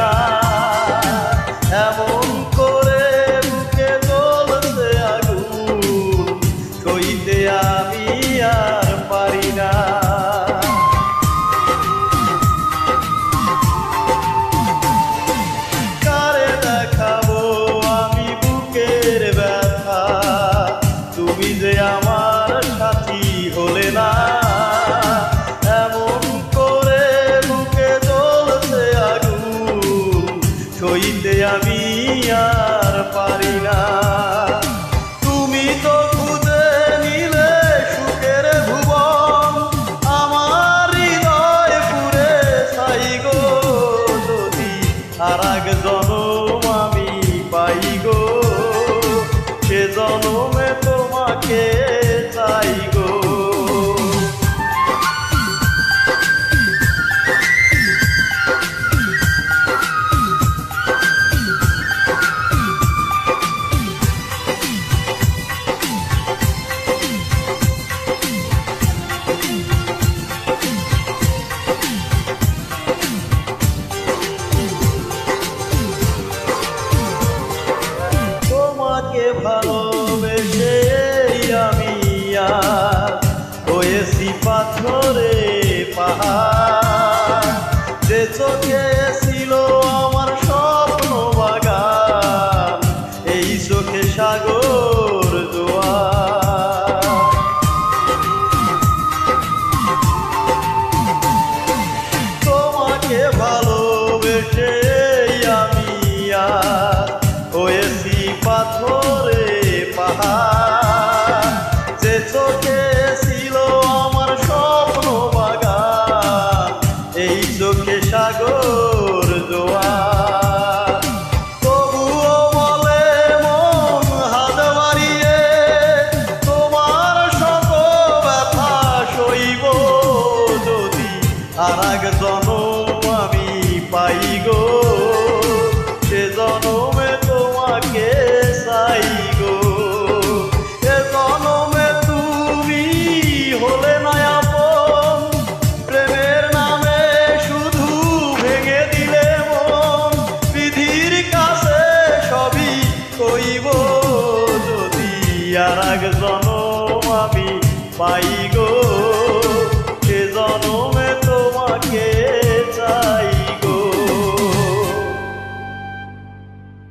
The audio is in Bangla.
না। এমন করে বুকে জ্বলতে আগুন সইতে আমি আর পারি না। কারে দেখাবো আমি বুকের ব্যথা? তুমি যে আমার আর পারি না। তুমি তো খুঁজে নিলে সুখের আমার হৃদয় যদি আর জনম আমি পাই গো, সে জনম ভালোবেসে আমি হয়েছি পাথরে পাহাড়। যে চোখে ছিল আমার স্বপ্ন বাগান, এই চোখে সাগর তোমাকে ভালো আর এক জনম আমি পাই গো